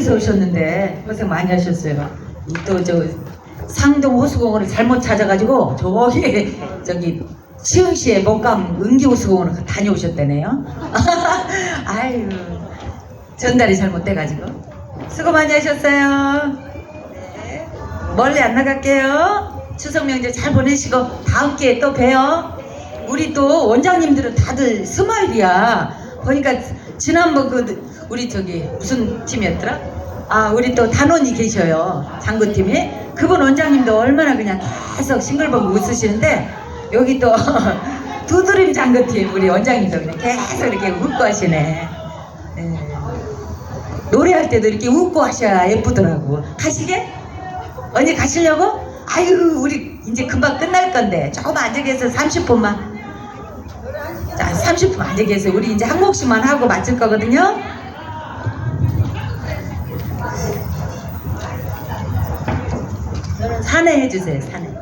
멀리서 오셨는데 고생 많이 하셨어요. 또 저 상동 호수공원을 잘못 찾아가지고 저기 저기 시흥시에 목감 은기 호수공원을 다녀오셨다네요. 아유 전달이 잘못돼가지고 수고 많이 하셨어요. 네. 멀리 안 나갈게요. 추석 명절 잘 보내시고 다음 기회에 또 봬요. 우리 또 원장님들은 다들 스마일이야. 보니까 지난번 그 우리 저기 무슨 팀이었더라? 아 우리 또 단원이 계셔요. 장구팀이. 그분 원장님도 얼마나 그냥 계속 싱글벙글 웃으시는데 여기 또 두드림 장구팀 우리 원장님도 그냥 계속 이렇게 웃고 하시네. 예. 노래할 때도 이렇게 웃고 하셔야 예쁘더라고. 가시게? 언니 가시려고? 아유 우리 이제 금방 끝날 건데 조금 앉아 계세요 30분만 자 30분 앉아 계세요 우리 이제 한 곡씩만 하고 마칠 거거든요 산에 해주세요 산에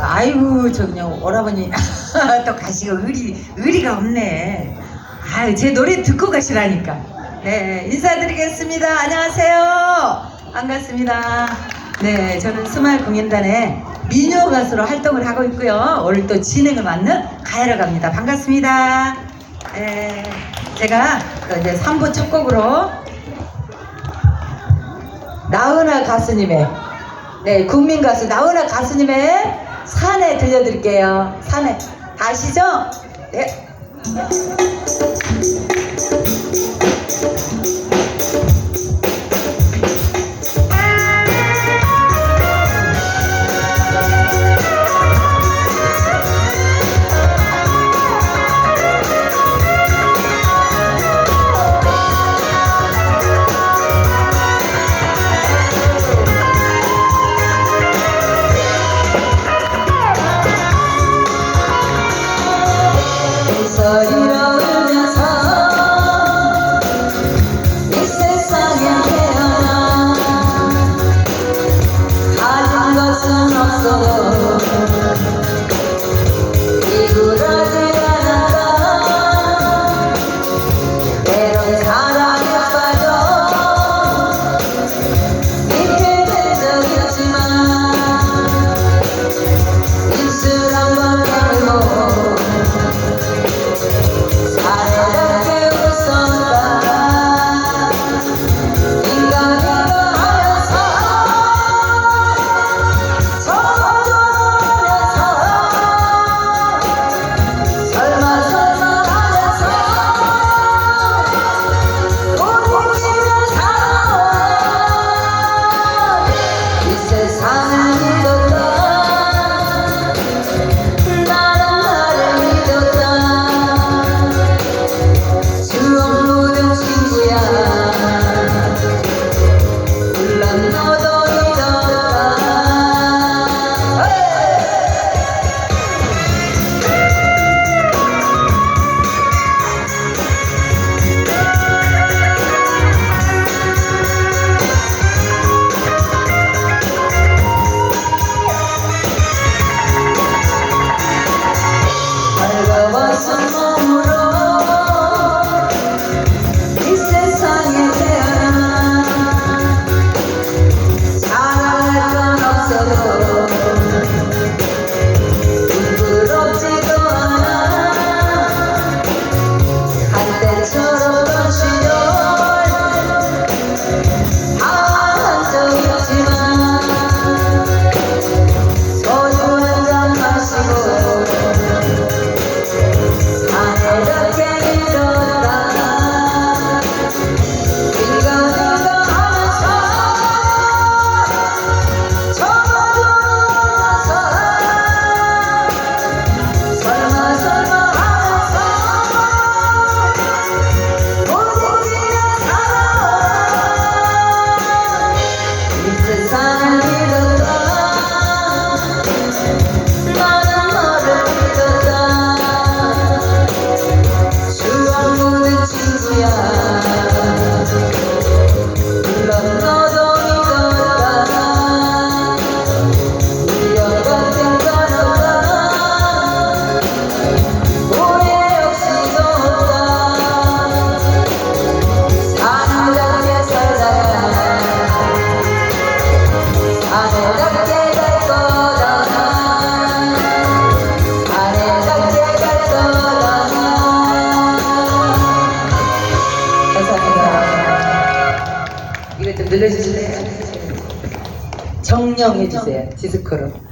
아이고 저 그냥 오라버니 또 가시고 의리 의리가 없네. 아유 제 노래 듣고 가시라니까. 네 인사드리겠습니다. 안녕하세요. 반갑습니다. 네 저는 스마일 공연단의 미녀 가수로 활동을 하고 있고요. 오늘 또 진행을 맡는 가야로 갑니다. 반갑습니다. 네 제가 또 이제 3부 첫 곡으로 나은아 가수님의 네 국민 가수 나은아 가수님의 산에 들려드릴게요. 산에 다 아시죠? 네. Thank you. 좀 늘려주실래요? 정령해 주세요. 디스코로.